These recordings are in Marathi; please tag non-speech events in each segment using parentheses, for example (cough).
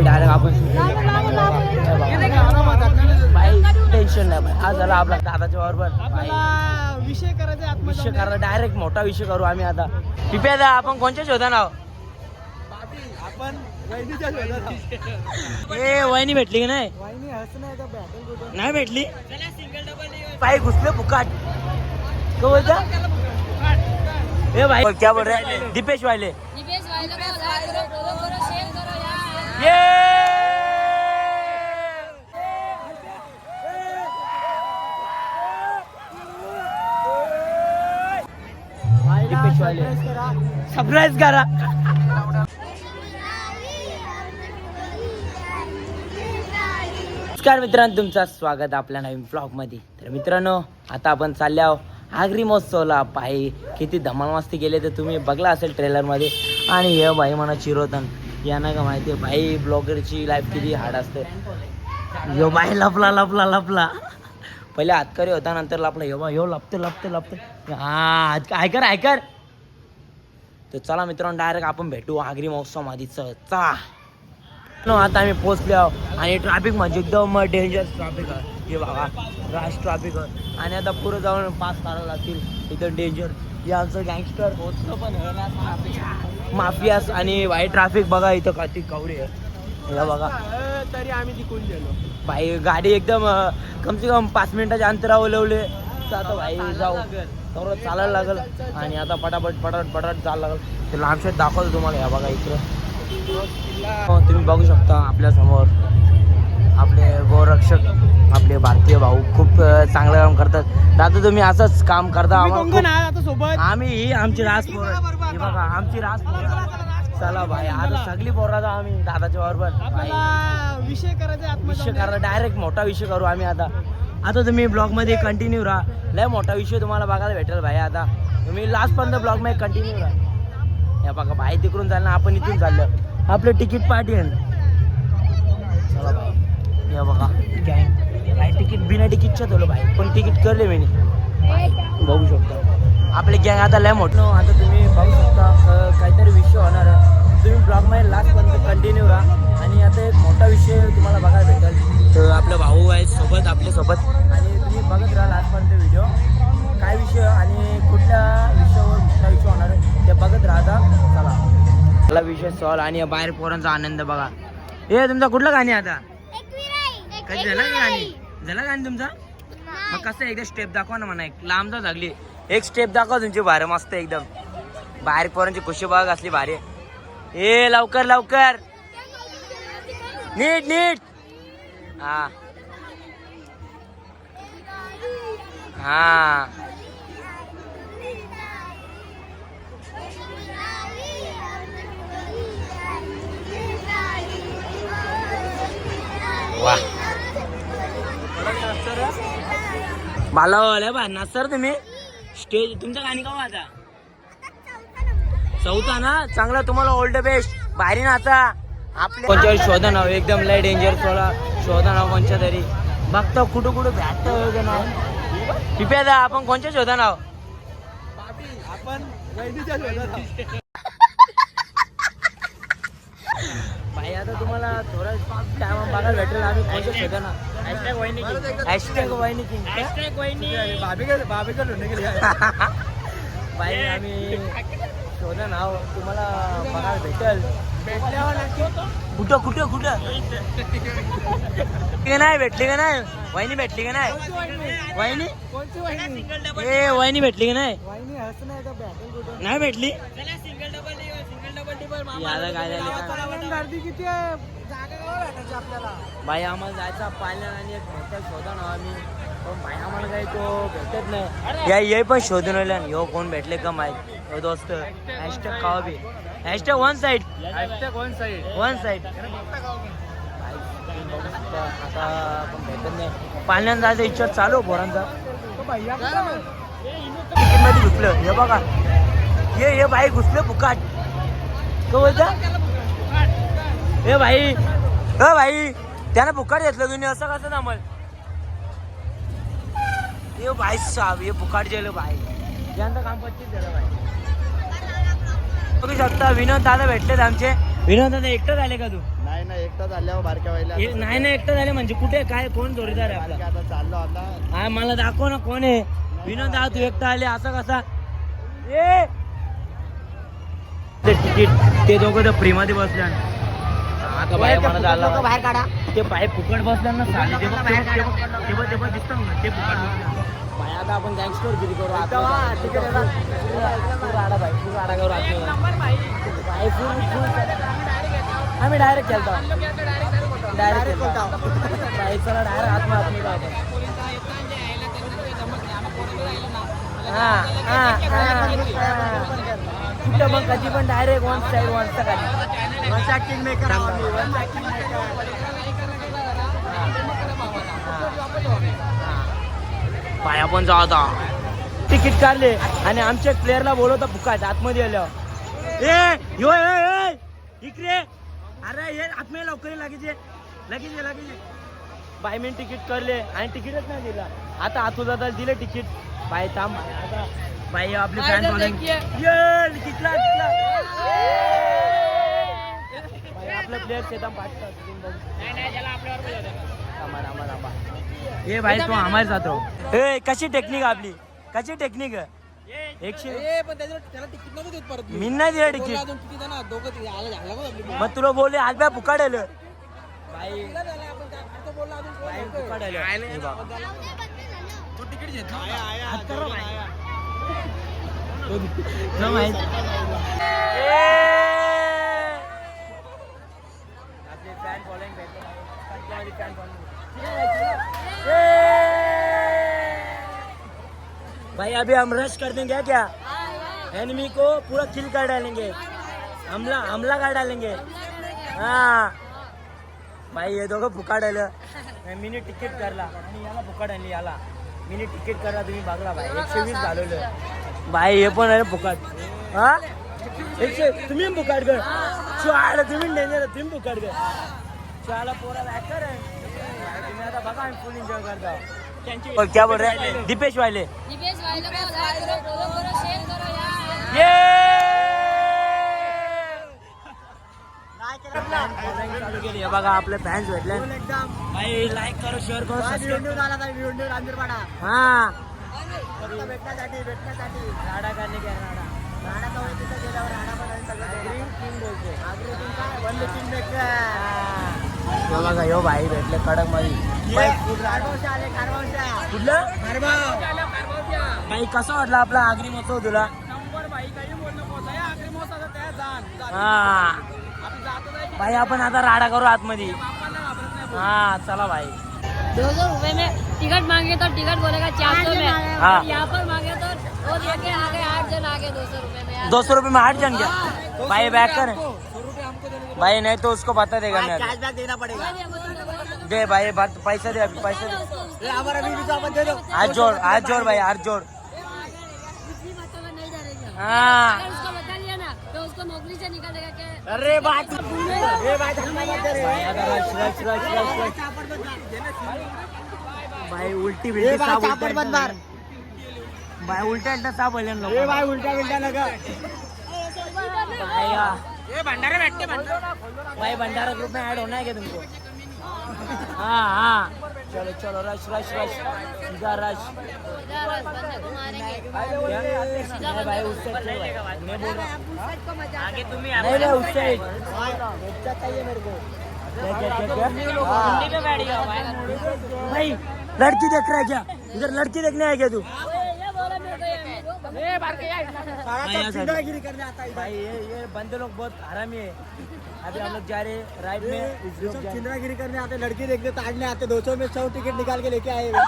डायरेक्ट आपण टेन्शन नाही. झाला आपला दादाच्या बरोबर विषय करायचा आत्महत्या विषय करा डायरेक्ट मोठा विषय करू आम्ही आता. पिप्या दा आपण कोणच्या शोधा नाव आपण. ए वहिनी भेटली की नाही? का नाही भेटली? पाय घुसले फुकाट. तो बोलता? ए भाई क्या बोल रहे? हैं? दीपेश वाले को दीपेश वाले सरप्राईज करा. नमस्कार मित्रांनो तुमचं स्वागत आपल्या नवीन ब्लॉगमध्ये तर मित्रांनो आता आपण चालले आहो आगरी महोत्सवला. पायी किती धमाल मस्ती केले तर तुम्ही बघला असेल ट्रेलरमध्ये. आणि हे बाई म्हणा चिरोतन यांना का माहिती बाई ब्लॉगरची लाईफ किती हार्ड असते. यो बाई लपला लपला लपला. पहिले हातकरी होता नंतर लपला. यो बा यो लपते लपते लपते. हा ऐकर ऐकर तर चला मित्रांनो डायरेक्ट आपण भेटू आगरी महोत्सव आधीच चला. नो आता आम्ही पोहोचलो आहो आणि ट्रॅफिक म्हणजे एकदम डेंजर ट्रॅफिक आहे. हे बाबा राश ट्रॅफिक आहे. आणि आता पुढे जाऊन पास करावं लागतील. एकदम डेंजर हे आमचं गँगस्टर पोहोचलो पण माफियास आणि वाईट ट्रॅफिक बघा इथं कधी कवडी आहे हे बघा. तरी आम्ही तिकून गेलो. भाई गाडी एकदम अं, कम से कम पाच मिनिटाच्या अंतरावर लावले तर आता भाई जाऊ. तर चालायला लागल. आणि आता पटापट पटापट पटापट चालायला लागल. ते लांबशेत दाखवतो तुम्हाला. या बघा इकडं. हो, तुम्ही बघू शकता आपल्यासमोर. आपले गोरक्षक. आपले भारतीय भाऊ खूप चांगलं काम करतात. दादा तुम्ही असंच काम करता. आम्ही ही आमची रास पोरं. ही बघा आमची रास पोरं. चला भाई आता सगळी पोरं आता आम्ही दादाच्या बरोबर. विषय करायचा विषय करा डायरेक्ट मोठा विषय करू आम्ही आता. आता तुम्ही ब्लॉगमध्ये कंटिन्यू राहा. लय मोठा विषय तुम्हाला बघायला भेटेल भाई आता. तुम्ही लास्ट पर्यंत ब्लॉगमध्ये कंटिन्यू राहा. या बघा भाई तिकडून चाललं आपण इथून चाललं. आपलं तिकीट पाठी चला भाई. या बघा गँग भाई तिकीट बिना तिकीटच्या ठेवलं भाई पण तिकीट करले मी बघू शकता. आपले गँग आता लय मोठं. आता तुम्ही बघू शकता काहीतरी विषय होणार आहे. तुम्ही ब्लॉगमध्ये लास्टपर्यंत कंटिन्यू राहा. आणि आता एक मोठा विषय तुम्हाला बघायला भेटेल. तर आपले भाऊ आहेत सोबत आपल्यासोबत. आणि तुम्ही बघत राहा लास्टपर्यंत व्हिडिओ काय विषय आणि कुठल्या विषयावर कुठला विषय होणार आहे ते बघत राहता चला. मला विषय सॉल्व आणि बाहेर पोरांचा आनंद बघा. हे तुमचा कुठलं गाणी आता? कधी झालं का गाणी? झालं गाणी तुमचा? मग कसं एकदा स्टेप दाखवा ना म्हणा एक. लांब जा लागली एक स्टेप दाखवा तुमची भारी मस्त एकदम. बाहेर पोरांची खुशी बाग असली भारी ए लवकर लवकर. नीट नीट. हा. हा. वा मला बा ना सर तुम्ही? स्टेज तुमचं गाणी का आता. चौथा ना? चांगला तुम्हाला द बेस्ट भारी नाचा. आपल्या कोणच्या शोधा नाव? एकदम लय डेंजर सोडा. शोधा नाव कोणच्या तरी. बघता कुठं कुठं भेटत नाव. पिप्या दा आपण कोणच्या शोधा नाव? आपण. भाई आता तुम्हाला थोडा टाइम बघायला भेटेल आम्ही ना हॅशटॅग वहिनी हॅशटॅग वहिनी किंग भाभीकडे भाभीकडे ढूंढणे गेली (laughs) भाई आम्ही शोधा नाव तुम्हाला बघायला भेटेल. कुठं कुठं कुठं? का नाही? भेटली का नाही? वहिनी भेटली का नाही? वहिनी? कोणती वाहिनी? ए वहिनी भेटली का नाही? वाहिनी आहे का याला काय झालं गर्दी किती आहे? जागा आपल्याला? आम्हाला जायचा पालन आणि एक मोठा शोधा ना आम्ही. पण भाई आम्हाला काही तो भेटत नाही. या ये पण शोधून आले. ह्यो कोण भेटले का माहीत? हो दोस्त. हॅशटॅग कावा बी. Hashtag one side one side one side आता पण भेटत नाही. पाण्यात जायचा इच्छा चालू आहे पोरांचा. तो भैया तिकीटमध्ये घुसलं. हे बघा. ये ये भाई घुसले फुकाट. तो बोलता? हे भाई. हे भाई त्यानं फुकाट घेतलं तुम्ही असं कसं थांबल? हे भाई साहेब हे फुकाट गेलं भाई. यांचं काम पच्चीस झालं भाई. बघू शकता विनोद दादा भेटलेत आमचे. विनोद दादा एकटं झाले का तू? नाही ना एकटा झाल्यावर बारक्या व्हायला हे नाही ना एकटं झाले म्हणजे कुठे? काय? कोण जोडीदार आहे आपला? आता चाललो आता. हा मला दाखव ना कोण आहे. विनोद हा तू एकटा आले असा कसा? ए! तिकीट ते दोघं तर फ्री मध्ये बसले आता बाहेर काढा. ते पाय फुकट बसल्या ना साले ते दिसतं ना फुकट बसल्या. पाय आता आपण गँगस्टर गिरी करू? राडा फुल राडा करू. पाय फुल फुल आम्ही डायरेक्ट खेळतो डायरेक्ट खेळतो चला डायरेक्ट आत्मा आतमध्ये जाऊ आपण. हा हा हा. कुठं मग कधी पण डायरेक्ट वन साईड वन खाली. वनचा किंग मेकर आहोत मी वनचा किंग मेकर पाया पण जाऊ आता. तिकीट काढले आणि आमच्या प्लेअरला बोलवता फुकाट आतमध्ये आल्यावर. ए यो ए, इकडे. अरे ये आतमध्ये लवकर लगेच लगेच लगेच बाय मी तिकीट करले आणि तिकीटच नाही दिला. आता आतू दादा दिले तिकीट. बाय थांब. आता बाई आपली फॅन फॉलोइंग ये आपलं थांबा ए भाई तू आम्हाला जातो. ए कशी टेक्निक आपली? कशी टेक्निक एकशे पण त्याच्यावर त्याला तिकीट नको देत परत मी. नाही दिलं तिकीट. अजून किती जण आहेत? दोघं ते आलं झालं का आपली. मग तुला बोलले आज बा फुकाड आलं बाई तिला झालं, आपण काय करतो बोलला अजून कोण बाई नव्हतं. फुकाड आलं बघा. तू तिकीट नव्हता. आया, हात करा जेवण बाई. आया. तुला माहीत आपले fan following भेटले. सगळ्यांमध्ये fan following. भाई अभी हम रश कर देंगे क्या एनिमी को पूरा किल कर डालेंगे हमला हमला कर डालेंगे हाँ भाई हे दोघं फुकाट आलं मिनी तिकीट करला आणि याला फुकाट आणली याला मिनी तिकीट करला तुम्ही बघला भाई एकशे वीस घालवलं. भाई हे पण आहे फुकाट. हा? एकशे तुम्ही फुकाट कर शाळा तुम्ही डेंजर तुम्ही फुकाट कर शाळा पोरा भाई, तुम्ही आता बघा आम्ही फुल एन्जॉय करता और क्या बोल रहे? हैं दीपेश वाले दिपेश भाई लोग लाइक करो फॉलो करो शेयर करो यार ये चालू केली बघा आपले फॅन्स भेटले. एकदम. भाई लाईक करो शेअर करो सबस्क्राईब. हा। भेटण्यासाठी भेटण्यासाठी. राडा के राडा. राणा जवळ तिथं गेल्यावर राणा पण आणि सगळं ग्रीन किंग बोलते. आग्रे किंग काय? One day kingmaker. बघा यो भाई भेटले कडकमध्ये ये, खारबावशा आले खारबावशा. कुठलं? खारबाव. भाई कसं वाटलं आपला आगरी महोत्सव तुला? नंबर भाई काही त्या जाण. हा. भाई आपण आता राडा करू आतमध्ये. हा चला भाई। दो सौ रुपए में टिकट मांगे तो टिकट बोलेगा चार सौ में। हाँ। यहाँ पर मांगे तो वो देखे आगे आठ जन आगे दो सौ रुपए में दो सौ रुपये में आठ जन गया भाई बैक कर। भाई नहीं तो उसको बता देगा मैं देना पड़ेगा। दे भाई बात पैसा दे अभी पैसा दे। तो अपन दे दो। हाथ जोड़ हाथ जोड़ भाई हाथ जोड़। डरेगा हाँ। तो उसको नौकरी से निकाल देगा क्या? अरे बात भाई रे आता rush rush rush rush rush चापड़ मत मार. भाई उल्टी बिल्टी चापड़ मार भाई उल्टा उल्टा साफ बोले लोग भाई उल्टा उल्टा लगा। ये भंडारे बैठते भंडारा। भाई भंडारा ग्रुप में ऐड होना है क्या तुमको? हाँ हाँ। चलो चलो रश रश रश सीधा रश भाई उससे चल भाई मैं बोल रहा हूँ आगे तुम नहीं नहीं उससे अच्छा चाहिए मेरे को। क्या क्या क्या क्या हाँ। भाई लड़की देख रहा है क्या? इधर लड़की देखने आया क्या तू? ये है भाई ये ये बंदे लोग बहुत हरामी है। अभी हम लोग जा रहे हैं राइड में हैं। करने आते लड़की देखने ताड़ने आते दो सौ में सौ टिकट निकाल के लेके आए क्या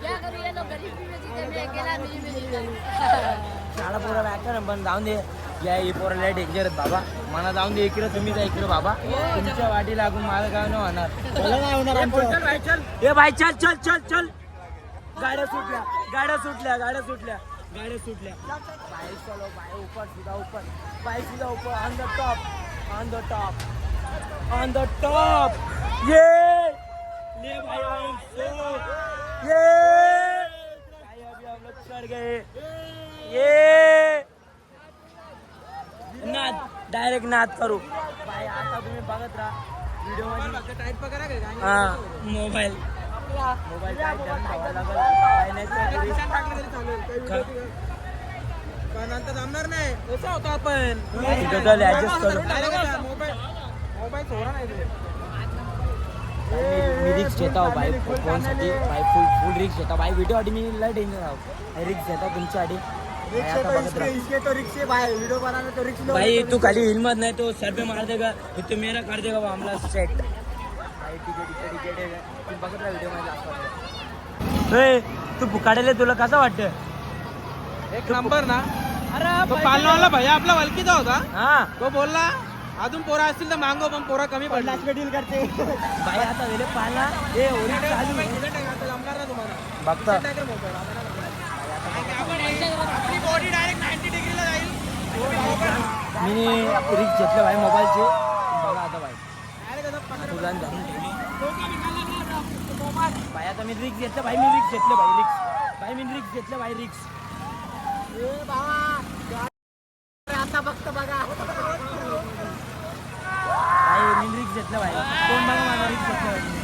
क्या करूँ ये लोग गरीब में जीते मैं अकेला मिली मिली शाळा पोरं बॅकर पण जाऊन दे या ही पोरं लय डेंजर बाबा। मला जाऊन दे इकडे तुम्ही जा इकडे बाबा। तुमच्या वाटी लागून मला काय नाही होणार। नाही होणार आमचं. ए भाई चल चल चल चल। गाड्या सुटल्या। गाड्या सुटल्या गाड्या सुटल्या गाड्या सुटल्या. बाईक चलो बाय ऊपर सीधा ऊपर बाईक सीधा ऊपर on the top on the top on the top ये ले भाई हम सो ये भाई अभी हम लोग चढ़ गए ये नाद डायरेक्ट नाद करू. भाई आता तुम्ही बघत राहा. व्हिडिओमध्ये टाईट पकडा काय हा. मोबाईल जमणार कसा आपण. रिक्स घेता बाय व्हिडिओ बाईक मी लय डेंजर आहो. रिक्स घेता तुमच्यासाठी भाई तू खाली हिलमत नाही तो सर मार देगा. तू मेरा कर देगा हमला सेट भाई तू बघत राहा व्हिडिओमध्ये ए, तू बुकाडेले तुला कसं वाटतं एक नंबर ना. अरे तो पालनावाला भैया आपला वलकीचा होता. हा. तो बोलला अजून पोरा असतील तर मागो पण पोरा कमी पडला डील करते. भाई आता वेळे पाहिला. ए ओरी चालू. जमणार ना तुम्हाला. बघता. आपली बॉडी डायरेक्ट नाईन्टी डिग्रीला जाईल. मी रिक्स घेतलं भाई मोबाईलचे. बघा आता भाई. तुला भाई आता मी रिक्स घेतलं भाई मी रिक्स घेतलं भाई रिक्स. भाई मी रिक्स घेतलं भाई रिक्स. आता फक्त बघा. भाई मी रिक्स घेतलं भाई कोण बघा माझा रिक्स घेतलं भाई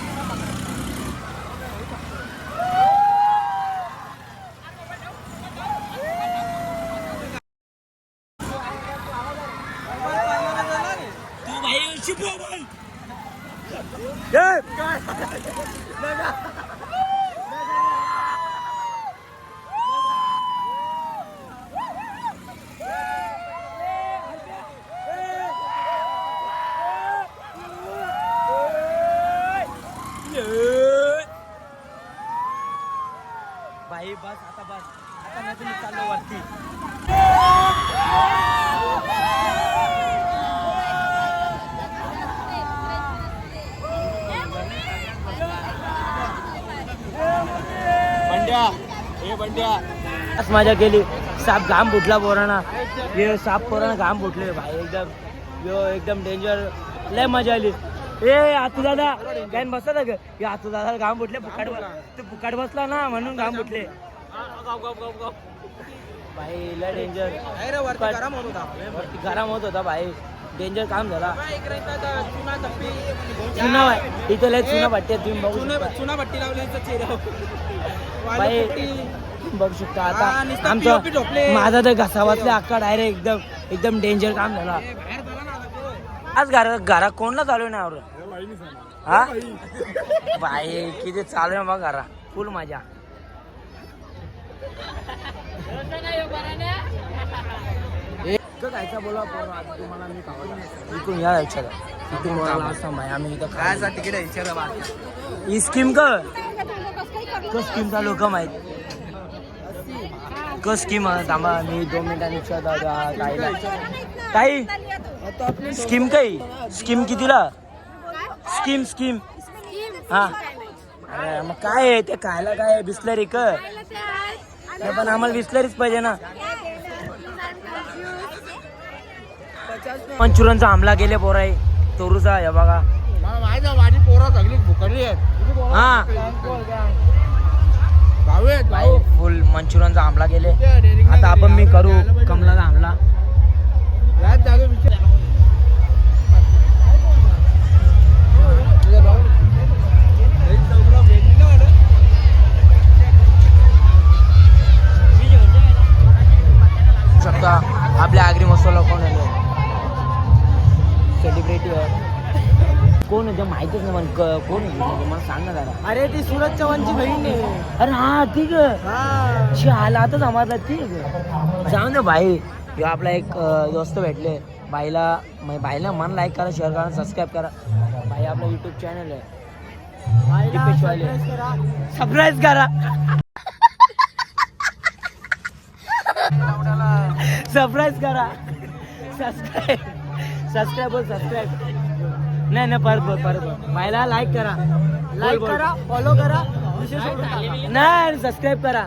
तू भाई शिकव बोल भाई बस आता बस आता नाही तुम्ही चाललो वरती बंड्या हे बंड्या बस मजा केली साप घाम फुटला पोराना. हे साप पोराना घाम फुटले. भाई एकदम यो एकदम डेंजर लय मजा आली. ए आतू दादा. काय बसला हे आतू दादा घाम फुटले. फुकाट तू फुकाट बसला ना म्हणून घाम फुटले. भाई लय डेंजर वरती गरम होत होता वरती गरम होत होता भाई. डेंजर काम झाला. चुना भाई इथे लय चुना भट्टी तुम्ही बघू चुना भट्टी लावली इथं बघू शकता. आता आमचं माझा तर घसावातला अक्का डायरेक्ट एकदम एकदम डेंजर काम झाला. आज घर घरा कोणला चालू आहे ना आवड हा? बाई. किती चालू आहे बघ घरा. फुल माझ्या जायचा बोला तुम्हाला मी आम्ही इथं काय तिकडे स्कीम का स्कीमचा लोक माहिती? क स्कीम थांबा मी दोन मिनिटांनी ताई स्कीम काही स्कीम कितीला? Scheme scheme. हा. मग काय आहे? ते खायला काय आहे? बिस्लरी क? नाही, पण आम्हाला बिस्लरीच पाहिजे ना. मंचुरनचा हमला गेले पोराई तोरूचा हे बघा. आहे, माझी पोरं सगळी आहेत. हा. फुल मंचुरियनचा आमला गेले आता आपण मी करू कमलाचा आमला. शकता आपल्या आग्री मसाला कोण आले सेलिब्रिटी कोण आहे? ते माहितीच नाही मला क- कोण आहे? मला सांग ना जरा. अरे ती सुरत चव्हाणची बहीण आहे. अरे हा ठीक हा. शी आला आता समाजला ठीक जाऊ दे भाई. ह्यो आपला एक अं, दोस्त भेटले. बाईला म्हणजे बाईला मन लाईक करा शेअर करा सबस्क्राईब करा. भाई आपला युट्यूब चॅनल आहे. वाले. सबस्क्राईब करा. सरप्राईज करा. सबस्क्राईब सबस्क्राईब सबस्क्राईब नाही नाही परत बोल परत. बोल लाईक करा. लाईक. करा फॉलो करा. नाही सबस्क्राईब करा.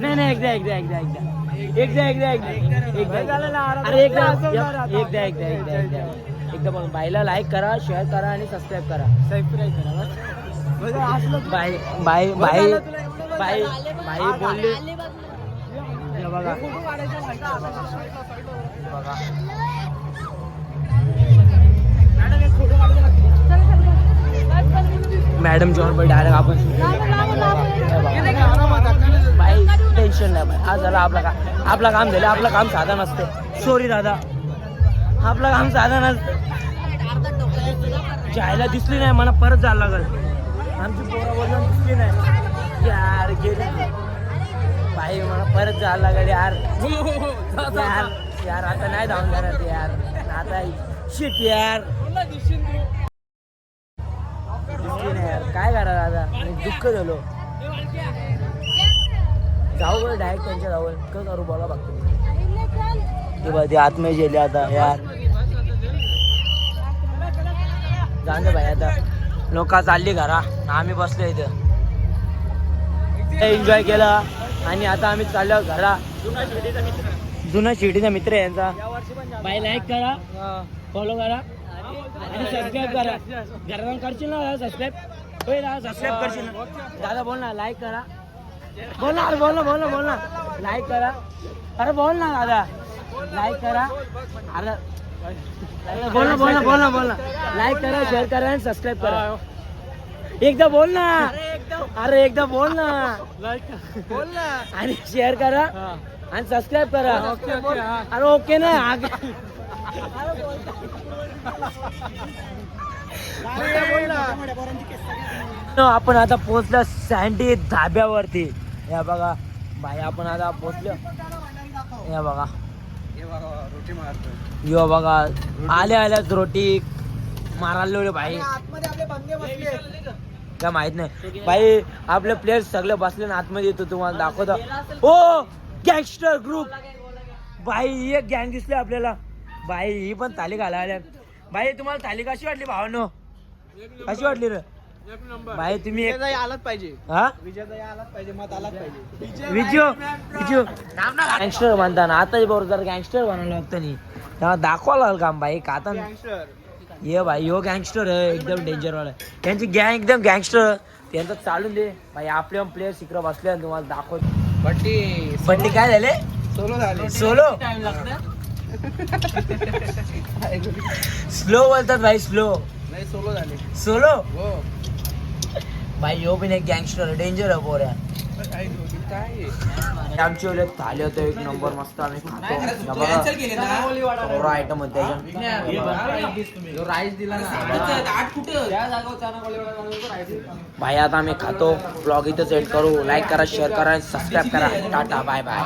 नाही नाही एकदा एकदा एकदा एकदा. एकदा एकदा एकदा. एकदा. अरे एकदा एकदा एकदा एकदा एकदा एकदा बोल. बाईला लाईक करा शेअर करा आणि सबस्क्राईब करा. सबस्क्राईब करा बाई बाई बाई बाई. बाई बोलली. बघा. मॅडम जॉन पण डायरेक्ट आपण बाई टेन्शन नाही आज झालं आपलं का आपलं काम झालं. आपलं काम साधं नसतं. सॉरी दादा. आपलं काम साधं नसतं. जायला दिसली नाही. मला परत जायला लागल. आमची पोरं बोलून दिसली नाही. यार गेली. बाई मला परत जायला लागल यार. यार यार आता नाही धावून जाणार ते यार. आता शिट यार. काय करा दादा? दुःख झालो. जाऊ बरं डायरेक्ट त्यांच्या जाऊ का करू बोला बघतो ते बघ ते आत्मे गेले आता यार. दे भाई आता. लोक चालली घरा. आम्ही बसलो इथं. एन्जॉय केला. आणि आता आम्ही चाललो घरा. जुना शिर्डीचा मित्र आहे यांचा. बाई लाईक करा. फॉलो करा. सबस्क्राईब करा. घरात करशील ना सबस्क्राईब होय ना सबस्क्राईब करशील ना. दादा बोल ना लाईक करा. बोल ना अरे बोल ना बोल ना बोल ना. लाईक करा. अरे बोल ना दादा. लाईक करा. अरे बोल ना बोल ना बोल ना बोल ना. लाईक करा शेअर करा आणि सबस्क्राईब करा. एकदा बोल ना. अरे एकदा बोल ना. बोल ना. आणि शेअर करा आणि सबस्क्राईब करा. अरे ओके न, (laughs) (laughs) आपण आता पोहोचलो सँडी धाब्यावरती. या बघा भाई आपण आता पोहोचलो. या बघा. रोटी मारतो यो बघा आल्या आल्याच रोटी मारायला भाई. काय माहीत नाही. भाई आपले प्लेयर सगळे बसले ना आतमध्ये येतो तुम्हाला दाखवतो. ओ गँगस्टर ग्रुप भाई एक गँग दिसली आपल्याला. भाई ही पण ताली घालायला. भाई तुम्हाला ताली कशी वाटली भावानो? कशी वाटली रे? भाई तुम्ही एक विजयदाई आलाच पाहिजे. हा? विजयदाई आलाच पाहिजे मत आलाच पाहिजे. विजू विजू. गँगस्टर म्हणताना आता बरोबर जर गँगस्टर बनायला लागतं नाही तेव्हा दाखवा लागल काम भाई का आता गँगस्टर ये भाई यो गँगस्टर आहे एकदम डेंजर वाला त्यांची गँग एकदम गँगस्टर त्यांचं चालून दे. भाई आपले पण प्लेयर शिकरा बसले आणि तुम्हाला दाखवतो. बट्टी ते काय झाले? सोलो झाले. सोलो. स्लो बोलतात भाई स्लो नाही सोलो झाले. सोलो हो. भाई यो पण एक गँगस्टर डेंजर आहे काय आमचे ओले थाले होते एक नंबर मस्त आम्ही खातो. बघा. आयटम होते. राईस दिला भाई आता आम्ही खातो. ब्लॉग इथं सेट करू. लाईक करा शेअर करा सबस्क्राईब करा. Tata bye bye